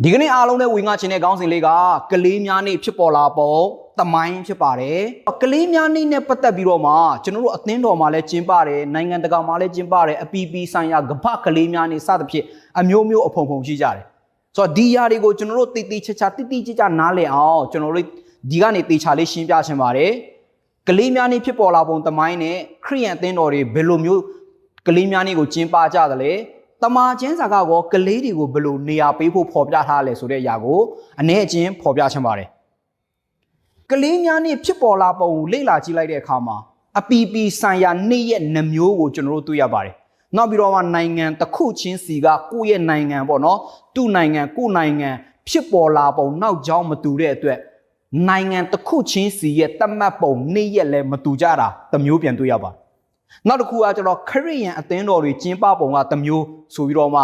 ဒီကနေ့အားလုံးနဲ့ဝေငှချင်တဲ့ခေါင်းစဉ်လေးကကလေးများနေ့ဖြစ်ပေါ်လာပုံတမိုင်းဖြစ်ပါတယ်ကလေးများနေ့နဲ့ပတ်သက်ပြီးတော့မှကျွန်တော်တို့အသင်းတော်မှာလည်းကျင်းပတယ်နိုင်ငံတကာမှာလည်းကျင်းပတယ်အပီပီဆိုင်ရာကမ္ဘာကလေးများနေ့စသဖြင့်အမျိုးမျိုးအဖုံဖုံရှိကြတယ်ဆိုတော့ဒီຢာတွေကိုကျွန်တော်တို့တိတိချာချာတိတိကျကျနားလည်အောင်ကျွန်တော်တို့ဒီကနေတေချာလေးရှင်းပြချင်ပါတယ်ကလေးများနေ့ဖြစ်ပေါ်လာပုံတမိုင်းနဲ့ခရိယန်အသင်းတော်တွေဘယ်လိုမျိုးကလေးများနေ့ကိုကျင်းပကြသလဲ တမာချင်းစာကကောကလေးတွေကိုဘယ်လိုနေရာပေးဖို့ဖော်ပြထားလဲဆိုတဲ့အရာကိုအ ਨੇ အချင်းဖော်ပြချင်ပါတယ်ကလေးများနေ့ဖြစ်ပေါ်လာပုံကိုလေ့လာကြည့်လိုက်တဲ့အခါမှာအပီပီဆိုင်ရာနေ့ရဲ့နှမျိုးကိုကျွန်တော်တို့တွေ့ရပါတယ်နောက်ပြီးတော့မှနိုင်ငံတစ်ခုချင်းစီကကိုယ့်ရဲ့နိုင်ငံပေါ့နော်သူ့နိုင်ငံကိုယ့်နိုင်ငံဖြစ်ပေါ်လာပုံနောက်ကြောင်းမတူတဲ့အတွက်နိုင်ငံတစ်ခုချင်းစီရဲ့တတ်မှတ်ပုံနေ့ရက်လည်းမတူကြတာတစ်မျိုးပြန်တွေ့ရပါတယ် နောက်တစ်ခုကကျတော့ခရိယန်အသင်းတော်တွေကျင်းပပုံကတစ်မျိုးဆိုပြီးတော့မှ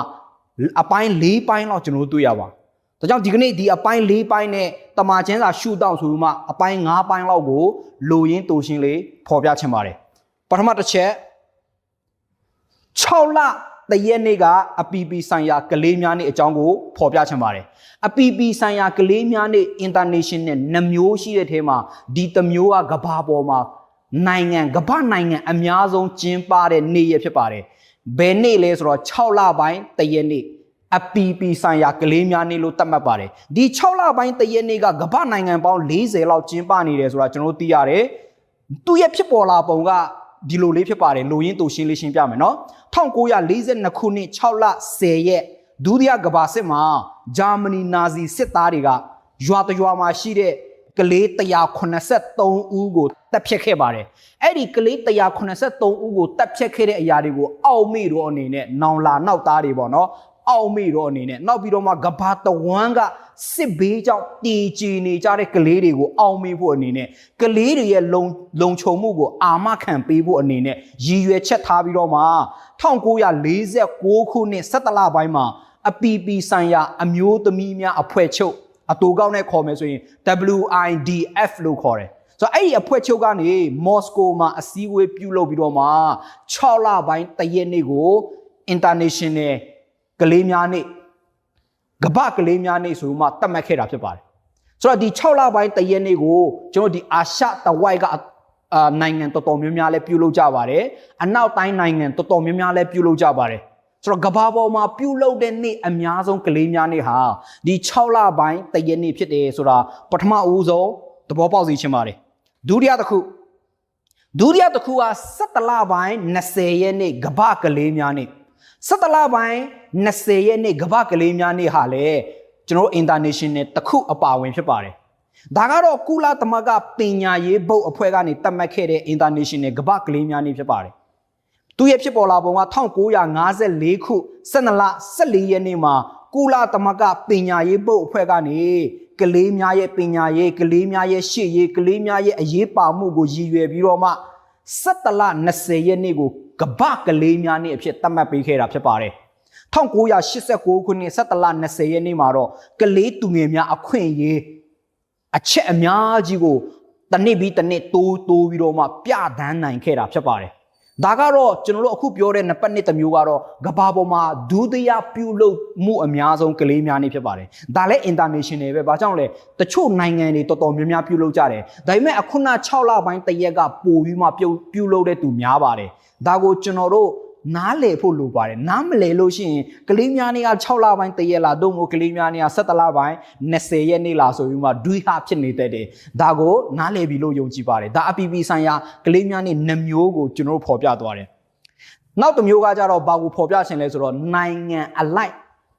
အပိုင်း၄ပိုင်းလောက်ကျွန်တော်တို့တွေ့ရပါတယ်ဒါကြောင့်ဒီကနေ့ဒီအပိုင်း၄ပိုင်းနဲ့တမာချင်းစာရှုတောက်ဆိုပြီးမှအပိုင်း၅ပိုင်းလောက်ကိုလိုရင်းတူရှင်းလေးဖော်ပြချင်ပါတယ်ပထမတစ်ချက်6လတရက်နေ့ကအပီပီဆိုင်ရာကလေးများနေ့အကြောင်းကိုဖော်ပြချင်ပါတယ်အပီပီဆိုင်ရာကလေးများနေ့ international နှမျိုးရှိတဲ့ထဲမှာဒီတစ်မျိုးကကဘာပေါ်မှာ နိုင်ငံကဘာနိုင်ငံအများဆုံးကျင်းပတဲ့နေ့ရက်ဖြစ်ပါတယ်ဘယ်နေ့လဲဆိုတော့6လပိုင်းတရက်နေ့အပီပီဆိုင်ရာကလေးများနေ့လို့သတ်မှတ်ပါတယ်ဒီ6လပိုင်းတရက်နေ့ကကမ္ဘာနိုင်ငံပေါင်း40လောက်ကျင်းပနေတယ်ဆိုတာကျွန်တော်တို့သိရတယ်သူရဲ့ဖြစ်ပေါ်လာပုံကဒီလိုလေးဖြစ်ပါတယ်လိုရင်းတူရှင်းလေးရှင်းပြမယ်နော်1942ခုနှစ်6လ10ရက်ဒုတိယကမ္ဘာစစ်မှာဂျာမနီနာဇီစစ်သားတွေကရွာတရွာမှာရှိတဲ့ ကလေး183ဦးကိုတပ်ဖြတ်ခဲ့ပါတယ်အဲ့ဒီကလေး183ဦးကိုတပ်ဖြတ်ခဲ့တဲ့အရာတွေကိုအောက်မေ့တော့အနေနဲ့နောင်လာနောက်သားတွေပေါ့နော်အောက်မေ့တော့အနေနဲ့နောက်ပြီးတော့မှကဘာတဝမ်းကစစ်ဘေးကြောင့်တည်ကြည်နေကြတဲ့ကလေးတွေကိုအောက်မေ့ဖို့အနေနဲ့ကလေးတွေရဲ့လုံလုံခြုံမှုကိုအာမခံပေးဖို့အနေနဲ့ရည်ရွယ်ချက်ထားပြီးတော့မှ1946ခုနှစ်17လပိုင်းမှာအပီပီဆိုင်ရာအမျိုးသမီးများအဖွဲ့ချုပ် အတူကောက်နဲ့ခေါ်မယ်ဆိုရင် WIDF လို့ခေါ်တယ်ဆိုတော့အဲ့ဒီအဖွဲ့ချုပ်ကနေမော်စကိုမှာအစည်းအဝေးပြုလုပ်ပြီးတော့မှ6လပိုင်းတရက်နေ့ကို international ကလေးများနေ့ကမ္ဘာကလေးများနေ့ဆိုမှသတ်မှတ်ခဲ့တာဖြစ်ပါတယ်ဆိုတော့ဒီ6လပိုင်းတရက်နေ့ကိုကျွန်တော်ဒီအာရှတဝိုက်ကအာနိုင်ငံတော်တော်များများလည်းပြုလုပ်ကြပါတယ်အနောက်တိုင်းနိုင်ငံတော်တော်များများလည်းပြုလုပ်ကြပါတယ် ဆိုတော့ကဘာပေါ်မှာပြုလုပ်တဲ့နေ့အများဆုံးကလေးများနေ့ဟာဒီ6လပိုင်းတရက်နေ့ဖြစ်တယ်ဆိုတာပထမအဦးဆုံးသဘောပေါက်စေချင်ပါတယ်ဒုတိယတစ်ခုဒုတိယတစ်ခုက17လပိုင်း20ရက်နေ့ကဘာကလေးများနေ့17လပိုင်း20ရက်နေ့ကဘာကလေးများနေ့ဟာလေကျွန်တော်တို့ international တစ်ခုအပါဝင်ဖြစ်ပါတယ်ဒါကတော့ကုလသမဂ္ဂပညာရေးဘုတ်အဖွဲ့ကနေတတ်မှတ်ခဲ့တဲ့ international ကဘာကလေးများနေ့ဖြစ်ပါတယ် သူရဲ့ဖြစ်ပေါ်လာပုံက1954ခု12လ14ရက်နေ့မှာကုလသမဂ္ဂပညာရေးဘုတ်အဖွဲ့ကနေကလေးများရဲ့ပညာရေးကလေးများရဲ့ရှေ့ရေးကလေးများရဲ့အရေးပါမှုကိုရည်ရွယ်ပြီးတော့မှ17လ20ရက်နေ့ကိုကပကလေးများနေ့အဖြစ်သတ်မှတ်ပေးခဲ့တာဖြစ်ပါတယ်1989ခုနှစ်17လ20ရက်နေ့မှာတော့ကလေးသူငယ်များအခွင့်အရေးအချက်အများကြီးကိုတစ်နှစ်ပြီးတစ်နှစ်တိုးတိုးပြီးတော့မှပြဒန်းနိုင်ခဲ့တာဖြစ်ပါတယ် ဒါကတော့ကျွန်တော်တို့အခုပြောတဲ့နှစ်ပတ်နှစ်တစ်မျိုးကတော့ကဘာပေါ်မှာဒုတိယပြုလုပ်မှုအများဆုံးကလေးများနေဖြစ်ပါတယ်။ဒါလည်း international ပဲ။ဘာကြောင့်လဲ။တချို့နိုင်ငံတွေတော်တော်များများပြုလုပ်ကြတယ်။ဒါပေမဲ့အခုန6လပိုင်းတရက်ကပိုပြီးမှပြုပြုလုပ်တဲ့သူများပါတယ်။ဒါကိုကျွန်တော်တို့ နားလည်ဖို့လိုပါတယ်။နားမလည်လို့ရှိရင်ကလေးများနေက6လပိုင်းတရက်လားတို့မို့ကလေးများနေက17လပိုင်း20ရက်နေ့လားဆိုပြီးမှဒွိဟဖြစ်နေတတ်တယ်။ဒါကိုနားလည်ပြီလို့ယုံကြည်ပါတယ်။ဒါအပီပီဆိုင်ရာကလေးများနေနှမျိုးကိုကျွန်တော်တို့ဖော်ပြသွားတယ်။နောက်တစ်မျိုးကကြတော့ဘာကိုဖော်ပြခြင်းလဲဆိုတော့နိုင်ငံအလိုက်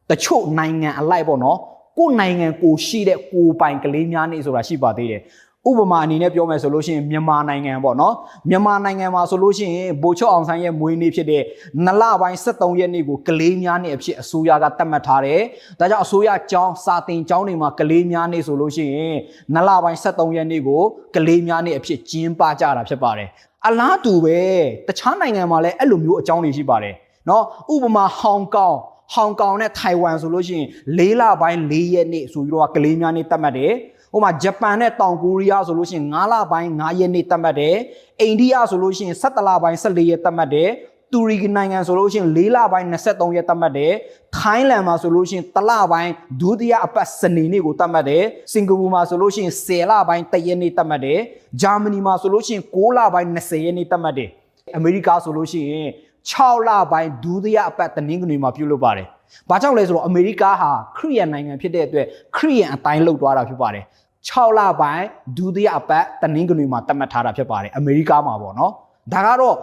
တချို့နိုင်ငံအလိုက်ပေါ့နော်ကိုယ်နိုင်ငံကိုရှိတဲ့ကိုယ်ပိုင်ကလေးများနေဆိုတာရှိပါသေးတယ် ဥပမာအနေနဲ့ပြောမယ်ဆိုလို့ရှိရင်မြန်မာနိုင်ငံပေါ့နော်မြန်မာနိုင်ငံမှာဆိုလို့ရှိရင်ဗိုလ်ချုပ်အောင်ဆန်းရဲ့မွေးနေ့ဖြစ်တဲ့နလပိုင်း73ရက်နေ့ကိုကလေးများနေ့အဖြစ်အစိုးရကသတ်မှတ်ထားတယ်။ဒါကြောင့်အစိုးရကျောင်းစာသင်ကျောင်းတွေမှာကလေးများနေ့ဆိုလို့ရှိရင်နလပိုင်း73ရက်နေ့ကိုကလေးများနေ့အဖြစ်ကျင်းပကြတာဖြစ်ပါတယ်။အလားတူပဲတခြားနိုင်ငံမှာလည်းအဲ့လိုမျိုးအကြောင်းတွေရှိပါတယ်။နော်ဥပမာဟောင်ကောင်ဟောင်ကောင်နဲ့ထိုင်ဝမ်ဆိုလို့ရှိရင်၄လပိုင်း၄ရက်နေ့ဆိုပြီးတော့ကလေးများနေ့သတ်မှတ်တယ်။ ဟိုမှာဂျပန်နဲ့တောင်ကိုရီးယားဆိုလို့ရှိရင်9လပိုင်း9ရက်နေ့သတ်မှတ်တယ်အိန္ဒိယဆိုလို့ရှိရင်17လပိုင်း14ရက်သတ်မှတ်တယ်တူရီနိုင်ငံဆိုလို့ရှိရင်၄လပိုင်း23ရက်သတ်မှတ်တယ်ထိုင်းလန်မှာဆိုလို့ရှိရင်တစ်လပိုင်းဒုတိယအပတ်စနေနေ့ကိုသတ်မှတ်တယ်စင်ကာပူမှာဆိုလို့ရှိရင်10လပိုင်း1ရက်နေ့သတ်မှတ်တယ်ဂျာမနီမှာဆိုလို့ရှိရင်6လပိုင်း20ရက်နေ့သတ်မှတ်တယ်အမေရိကဆိုလို့ရှိရင်6လပိုင်းဒုတိယအပတ်တနင်္ဂနွေမှာပြုလုပ်ပါတယ်။ ဘာကြောင့်လဲဆိုတော့အမေရိကဟာခရီးယန်နိုင်ငံဖြစ်တဲ့အတွက်ခရီးယန်အတိုင်းလှုပ်သွားတာဖြစ်ပါတယ်။6လပိုင်းဒုတိယအပတ်တနင်္ဂနွေမှာသတ်မှတ်ထားတာဖြစ်ပါတယ်အမေရိကမှာပေါ့နော်။ဒါကတော့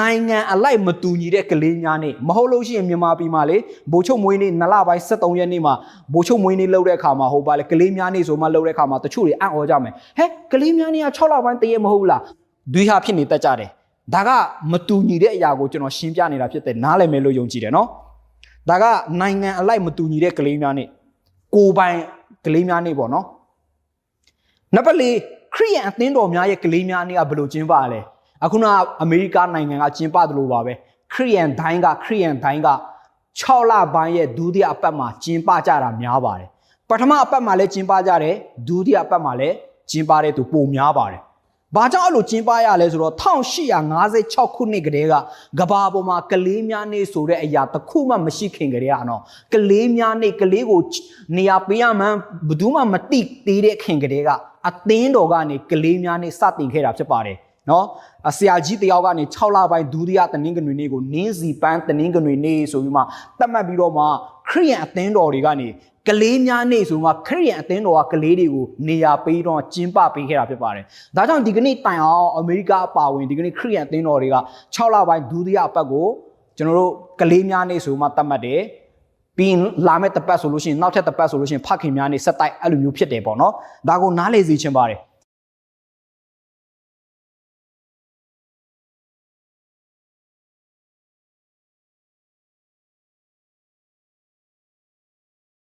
နိုင်ငံအလိုက်မတူညီတဲ့ကလေးများနေမဟုတ်လို့ရှိရင်မြန်မာပြည်မှာလေဘိုလ်ချုပ်မွေးနေ့2လပိုင်း23ရက်နေ့မှာဘိုလ်ချုပ်မွေးနေ့လုပ်တဲ့အခါမှာဟုတ်ပါလေကလေးများနေဆိုမှလုပ်တဲ့အခါမှာတချို့တွေအံ့ဩကြမယ်ဟဲ့ကလေးများနေက6လပိုင်းတည့်ရမဟုတ်လားဒွိဟာဖြစ်နေတတ်ကြတယ်ဒါကမတူညီတဲ့အရာကိုကျွန်တော်ရှင်းပြနေတာဖြစ်တဲ့နားလည်မယ်လို့ယုံကြည်တယ်နော် ဒါကနိုင်ငံအလိုက်မတူညီတဲ့ကလေးများနေကိုယ်ပိုင်ကလေးများနေပေါ့နော်နံပါတ်၄ခရီးယန်အသင်းတော်များရဲ့ကလေးများနေကဘယ်လိုကျင်းပလဲအခုနကအမေရိကနိုင်ငံကကျင်းပတယ်လို့ပါပဲခရီးယန်တိုင်းကခရီးယန်တိုင်းက6လပိုင်းရဲ့ဒုတိယအပတ်မှာကျင်းပကြတာများပါတယ်ပထမအပတ်မှာလည်းကျင်းပကြတယ်ဒုတိယအပတ်မှာလည်းကျင်းပတဲ့သူပိုများပါတယ် ဘာကြောင့်အဲ့လိုကျင်းပရလဲဆိုတော့1856ခုနှစ်ကတည်းကကဘာပေါ်မှာကလေးများနေဆိုတဲ့အရာတစ်ခုမှမရှိခင်ကတည်းကနော်ကလေးများနေကလေးကိုနေရာပေးရမှန်းဘယ်သူမှမတိသေးတဲ့ခင်ကတည်းကအသင်းတော်ကနေကလေးများနေစတင်ခဲ့တာဖြစ်ပါတယ်နော်အဆရာကြီးတယောက်ကနေ6လပိုင်းဒုတိယတနင်္ဂနွေနေ့ကိုနင်းစီပန်းတနင်္ဂနွေနေ့ဆိုပြီးမှသတ်မှတ်ပြီးတော့မှ ခရိယန်အသင်းတော်တွေကနေကလေးများနေဆိုမှခရိယန်အသင်းတော်ကကလေးတွေကိုနေရာပေးတော့ကျင်းပပေးခဲ့တာဖြစ်ပါတယ်။ဒါကြောင့်ဒီကနေ့တိုင်အောင်အမေရိကအပါအဝင်ဒီကနေ့ခရိယန်အသင်းတော်တွေက6လပိုင်းဒုတိယအပတ်ကိုကျွန်တော်တို့ကလေးများနေဆိုမှသတ်မှတ်တယ်။ပြီးရင်လာမယ့်တစ်ပတ်ဆိုလို့ရှိရင်နောက်ထပ်တစ်ပတ်ဆိုလို့ရှိရင်ဖခင်များနေဆက်တိုက်အဲ့လိုမျိုးဖြစ်တယ်ပေါ့နော်။ဒါကိုနားလေစီချင်ပါတယ်။